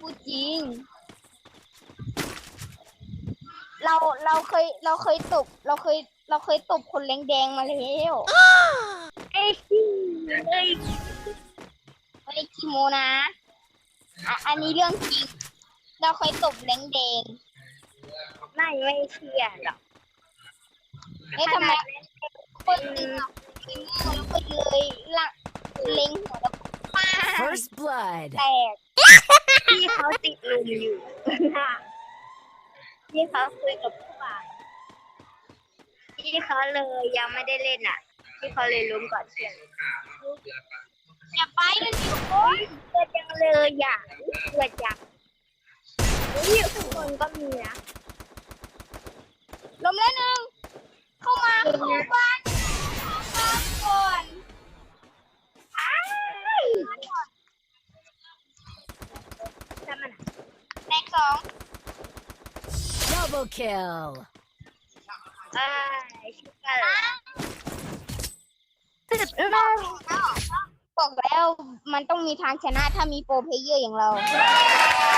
พูดจริง เราเราเคยเราเคยตบเราเคยเราเคยตบคนแรงแดงมาแล้วเอ้ยเอ้ยไม่ได้คีโมนะอะอันนี้เรื่องจริง เราเคยตบแรงแดงไม่ไม่เชื่อหรอกเอ๊ะทำไมคนจริงอะคีโมแล้วก็เลยละเล็งหัวแล้วก็ป้า First blood. แตก พี่เขาติดลุมอยู่พี่เขาคุยกับผู้บ่าวพี่เขาเลยยังไม่ได้เล่นอะพี่เขาเลยล้มก่อนเพื่อนอย่าไปเลยสิคนเกิดจังเลยอะเกิดจังนี่ทุกคนก็มีนะลมแล้วหนึ่งเข้ามาเข้าบ้า สอง Double kill. อ้ายชิบหายบอกแล้วมันต้องมีทางชนะถ้ามีโปรเพลเยอร์อย่างเราไม่น่าดู